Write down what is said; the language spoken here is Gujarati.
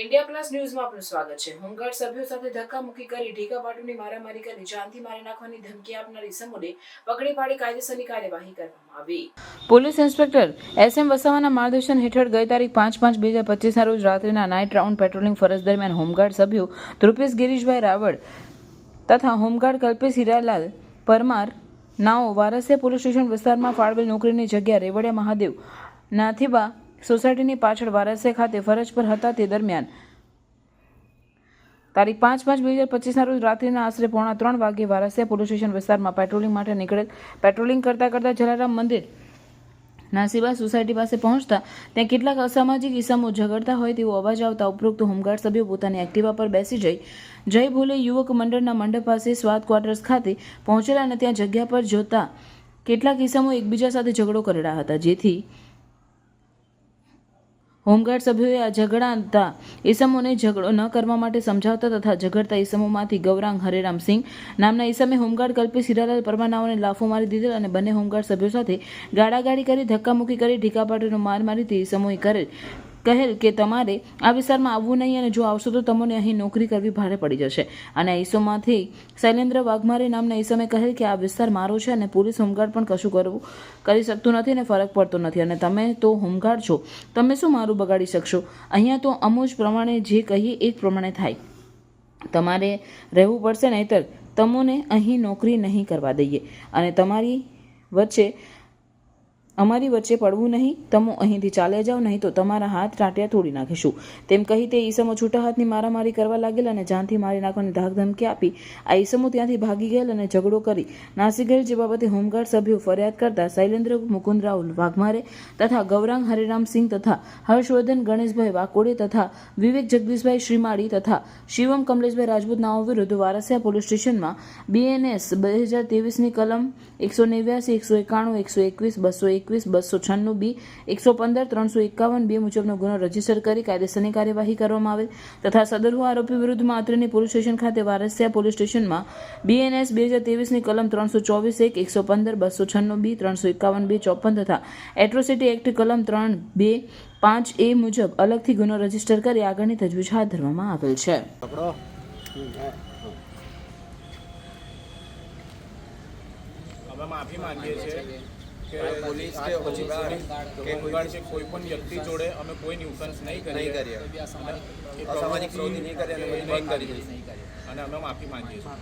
મીડિયા પ્લસ ન્યૂઝમાં આપનું સ્વાગત છે. હોમગાર્ડ સભ્યો સાથે ધક્કામુક્કી કરી ઢીકા પાટુની મારામારી કરી જાનથી મારી નાખવાની ધમકી આપનાર ઇસમોને પકડી પાડી કાયદેસરની કાર્યવાહી કરવામાં આવી. પોલીસ ઇન્સ્પેક્ટર એસ એમ વસાવાના માર્ગદર્શન હેઠળ ગઈ તારીખ પાંચ પાંચ બે હજાર પચીસના રોજ રાત્રિના નાઇટ રાઉન્ડ પેટ્રોલિંગ ફરજ દરમિયાન હોમગાર્ડ સભ્યો ધ્રુપેશ ગિરીશભાઈ રાવળ તથા હોમગાર્ડ કલ્પેશ હીરાલાલ પરમાર નાઓ વારસિયા પોલીસ સ્ટેશન વિસ્તારમાં ફાળવેલ નોકરીની જગ્યા રેવડિયા મહાદેવ નાથીબા સોસાયટીની પાછળ વારસિયા ખાતે ફરજ પર હતા તે દરમિયાન. તારીખ પાંચ પાંચ બે હજાર પચીસના રોજ રાત્રિના આશરે પોણા ત્રણ વાગે વારસિયા પોલીસ સ્ટેશન વિસ્તારમાં પેટ્રોલિંગ માટે નીકળેલ પેટ્રોલિંગ કરતાં કરતાં જલારામ મંદિર નાસીબા સોસાયટી પાસે પહોંચતા ત્યાં કેટલાક અસામાજિક ઇસમો ઝઘડતા હોય તેવો અવાજ આવતા ઉપરોક્ત હોમગાર્ડ સભ્યો પોતાની એક્ટિવા પર બેસી જઈ જય ભોલે યુવક મંડળના મંડપ પાસે સ્વાદ ક્વાર્ટર્સ ખાતે પહોંચેલા અને ત્યાં જગ્યા પર જોતા કેટલાક ઇસમો એકબીજા સાથે ઝઘડો કરેલા હતા, જેથી હોમગાર્ડ સભ્યોએ આ ઝઘડાતા ઈસમોને ઝઘડો ન કરવા માટે સમજાવતા તથા ઝઘડતા ઈસમોમાંથી ગૌરાંગ હરેરામસિંહ નામના ઈસમે હોમગાર્ડ કલ્પી સિરાલાલ પરમાનાઓને લાફો મારી દીધેલ અને બંને હોમગાર્ડ સભ્યો સાથે ગાડાગાડી કરી ધક્કામુક્કી કરી ઢીકાપાટીનો માર મારી તે ઈસમોએ કરેલ. કહેલ કે તમારે આ વિસ્તારમાં આવવું નહીં અને જો આવશો તો તમને અહીં નોકરી કરવી ભારે પડી જશે. અને ઈસોમાંથી શૈલેન્દ્ર વાઘમારે નામના ઈસમે કહેલ કે આ વિસ્તાર મારો છે અને પોલીસ હોમગાર્ડ પણ કશું કરવું, કરી શકતું નથી અને ફરક પડતો નથી. અને તમે તો હોમગાર્ડ છો, તમે શું મારું બગાડી શકશો? અહીંયા તો અમુજ પ્રમાણે જે કહીએ એ જ પ્રમાણે થાય. તમારે રહેવું પડશે નહીંતર તમને અહીં નોકરી નહીં કરવા દઈએ. અને તમારી વચ્ચે અમારી વચ્ચે પડવું નહીં, તમે અહીંથી ચાલ્યા જાઓ, નહીં તો તમારા હાથ ટાંટિયા તોડી નાખીશું. તેમ કહી તે ઈસમો છૂટા હાથની મારામારી કરવા લાગેલ અને જાનથી મારી નાખવાની ધાક ધમકી આપી. આ ઈસમો ત્યાંથી ભાગી ગયેલ અને ઝઘડો કરી. નાસી ગયેલ જે બાબતે હોમગાર્ડ સભ્યો ફરિયાદ કરતા શૈલેન્દ્ર મુકુંદરાવ વાઘમારે તથા ગૌરાંગ હરિરામસિંહ તથા હર્ષવર્ધન ગણેશભાઈ વાકોડે તથા વિવેક જગદીશભાઈ શ્રીમાળી તથા શિવમ કમલેશભાઈ રાજપૂત નાઓ વિરુદ્ધ વારસિયા પોલીસ સ્ટેશનમાં બીએનએસ બે હજાર ત્રેવીસની કલમ એકસો નેવ્યાસી, એકસો એકાણું, એકસો એકવીસ, બસો એકવીસ બસો છન્નું બી એકસો પંદર ત્રણસો એકાવન બે મુજબનો ગુનો રજિસ્ટર કરી કાયદેસરની કાર્યવાહી કરવામાં આવેલ. તથા સદરહુ આરોપી વિરુદ્ધમાં અત્રેની પોલીસ સ્ટેશન ખાતે વારસિયા પોલીસ સ્ટેશનમાં બીએનએસ બે હજાર ત્રેવીસની કલમ ત્રણસો ચોવીસ એક એકસો પંદર બસો છન્નું બી ત્રણસો એકાવન બે ચોપન તથા એટ્રોસિટી એક્ટ કલમ ત્રણ બે પાંચ એ મુજબ અલગથી ગુનો રજિસ્ટર કરી આગળની તજવીજ હાથ ધરવામાં આવેલ છે. અમે માફી માંગીએ છીએ. પોલીસ કે પછી કે કોઈ પણ વ્યક્તિ જોડે અમે કોઈ ન્યુસન્સ નહીં કરીએ. નહીં કરીએ. અસામાજિક પ્રવૃત્તિ નહીં કરીએ અને બંધ કરી દઈશું અને અમે માફી માંગીએ છીએ.